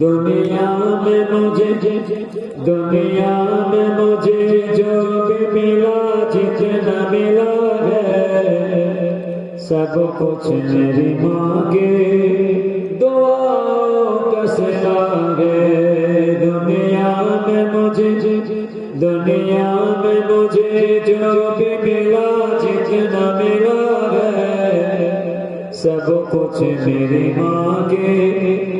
دنیا میں مجھے دنیا میں مجھے جو بھی ملا، جتنا ملا ہے، سب کچھ میری ماں کے دعا کسنا ہے دنیا میں مجھے، دنیا میں مجھے جو بھی ملا، جتنا ملا ہے، سب کچھ میری ماں کے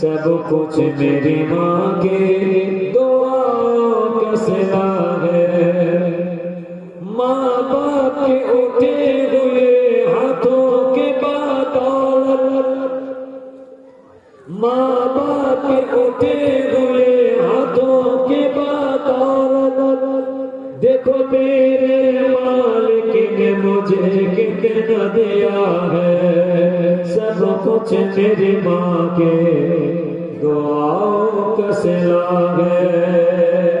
सब कुछ मेरी माँ के دیکھو میرے مالک نے مجھے کتنا دیا ہے۔ سب کچھ میری ماں کے دعاؤں کا سلا ہے۔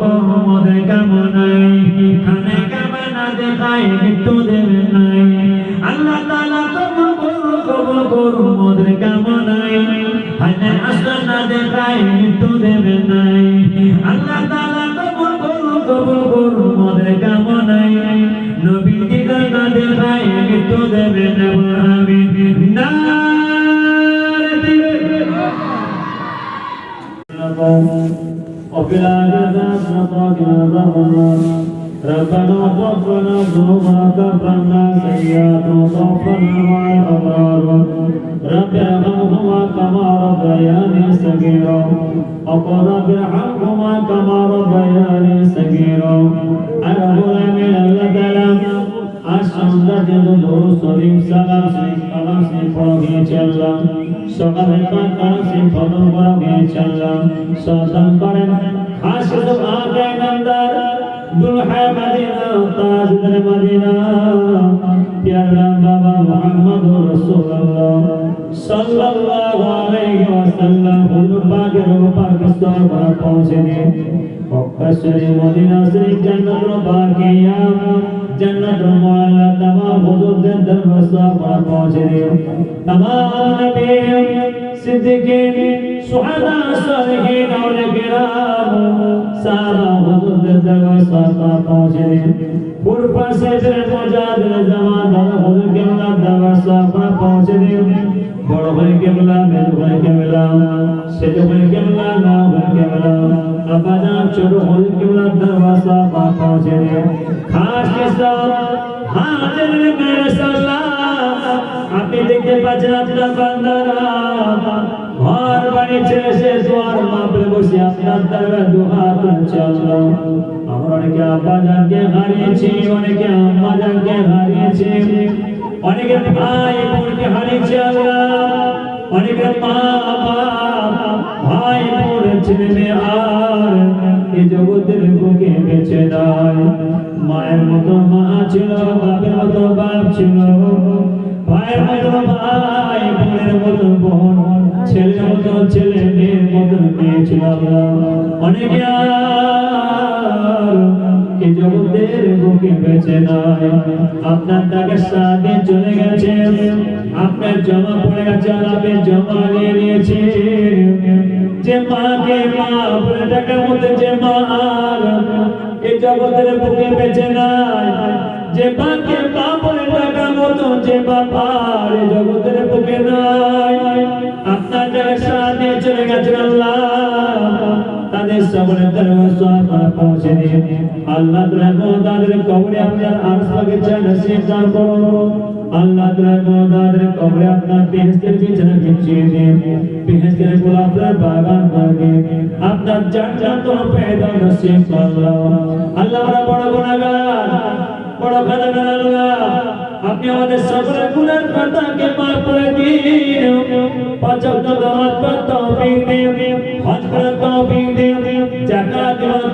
মোহাম্মদ কামনাই খানে কামনা দেখাই মৃত্যু দেবে নাই। আল্লাহ তাআলা তোমার করো কবুল করো মোদের কামনাই হানে আসনা দেখাই মৃত্যু দেবে নাই। আল্লাহ তাআলা তোমার করো وقنا عذاب النار ربنا وفقنا ذنوبنا كفرنا سيئات وتوفنا مع الأبرار رب ارحمهما كما ربياني صغيرا وقل رب ارحمهما كما ربياني صغيرا أرحم من الكلام আসন্দাতে দুরু শরীফ সালাম শরীফ কালাম শরীফ পড়া গিয়েছে আল্লাহ সকালে পাকা সে ফটো বরগে চললাম সদম করেন খাস আগে নন্দর দুলহে মদিনা তাজুল মদিনা। পৌঁছে দিয়ে মদিনা শরীফ জান্নাতুল বাকিয়া জান্নাত মালা তামা হুজুরদের দরবাসা পর পৌঁছে দিও তামা নবী সিদ্দিকিন সুহাদা সালহীন আউলে কিরাম সারা হুজুরদের দরবাসা পর পৌঁছে দিও পূর্বা সেজরে মজাদ জামা দাদা হুজুর কেমলা দরবাসা পর পৌঁছে দিও বড় হয়ে কেমলা মেরু হয়ে কেমলা সেজ হয়ে কেমলা না হয়ে কেমলা بنام چلو ہل کیوں دروازہ با پہنچے رے خاص کے ساتھ حاضر میرے سلا اپ دیکھتے بچنا تیرا بندرا ہر بڑی چھ سے سوار ما پر بوسی اپنا در دو ہاتھ چلو ہمڑن کے ابا جان کے ہاری چھ ان کے اما جان کے ہاری چھ ان کے بھائی پور کے ہاری چھ اللہ ان کے ماں، باپ، بھائی پور چھ میں آ۔ এই জগতের বুকে বেঁচে নাই মায়ের মতো মা ছিল, বাপের মতো বাপ ছিল। ভাইয়ের মতো ভাই, বোনের মতো বোন, ছেলের মতো ছেলে, মেয়ের মতো মেয়ে ছিল। অনেকে এই জগতের বুকে বেঁচে নাই আপনার তাকে সাথে চলে গেছে, আপনার জমা পড়ে গেছে আপনি জমা নিয়ে নিয়েছে যে মাকে মা, বলে টাকার মধ্যে যে মা আর। এই জগতের বুকে বেঁচে নাই। যে মাকে মা, বলে টাকার মতো যে বাবা জগতের বুকে নাই। সকলের দরবার পৌঁছে দিন। আল্লাহ তাদের কবরে আপনার আরশকে নসিব দান করুন আল্লাহ তাদের কবরে আপনার বেহেশতের বিছানা বিছিয়ে দিন। বেহেশতের গোলাপের বাগান করে আপনার জান্নাত পেদা নসিব আল্লাহ আল্লাহ আমরা বড় গুনাহগার বড় খাদাগার আল্লাহ। আপনি আমাদের সকলের গুনার খাতাকে মাফ করে দিন। পাঁচ ওয়াক্ত নামাজ তৌফিক দিন। হজ করার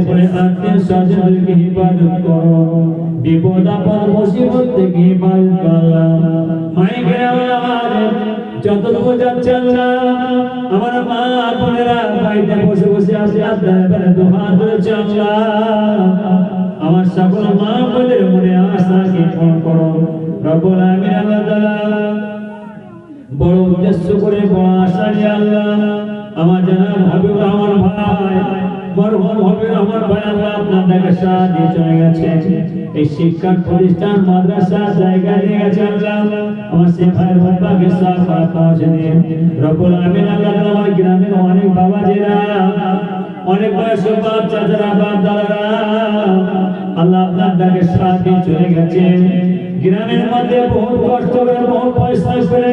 পরে আত্মীয় স্বজনদেরকে হিফাজত করো? বিপদ আপদ মুসিবত থেকে হিফাজত করো মাইকের আওয়াজ যতটুকু যাচ্ছে আল্লাহ আমার মা বোনেরা বাড়িতে বসে বসে আসে আপনার এবারে দু হাত ধরেছে আল্লাহ আমার সকল মা বোনের মনে আশাকে পূরণ করো? রব্বুল আমিন আল্লাহ বড় উদ্দেশ্য করে বড় আশা আল্লাহ আমার জানাব হাবিব আমার ভাই অনেক বাবাজিরা অনেক বয়স্ক বাপ আল্লাহ আপনার ডাকে সাথে চলে গেছে। গ্রামের মধ্যে বহু কষ্ট করে বহু পয়সা করে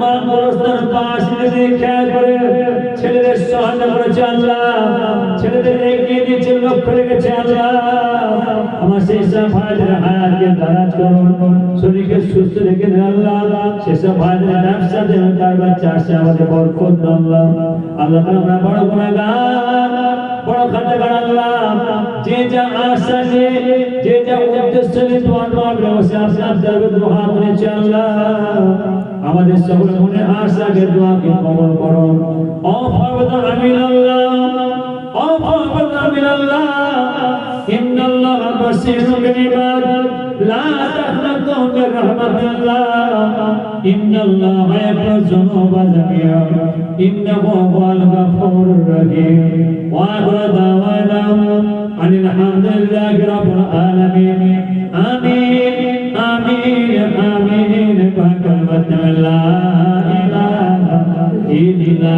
তামাম গোরস্থান পাশ দিয়ে খেয়াল করে ছেলেদের সহায়তা করেছে আল্লাহ। ছেলেদের এগিয়ে দিয়েছে, লক্ষ্য রেখেছে আল্লাহ। আমার সেই সব ভাইদের হায়াতকে দারাজ করুন, শরীরকে সুস্থ রেখে দেন আমরা আল্লাহ। আমাদের সকল মনে আশাকে দোয়াকে কবল করো। ও আমিনাল্লাহ ও আমিনাল্লাহ, ইন্নাল্লাহ বাসিরু বিলিবাদ লা তাখনাতু মির ইন্নাল্লাহ ইয়াগফিরু যুনুবা ইন্নাহু হুয়াল গাফুরুর রহিম। ওয়া আখিরু দাওয়ানা আনিল হামদুলিল্লাহি রাব্বিল আলামিন। আমিন।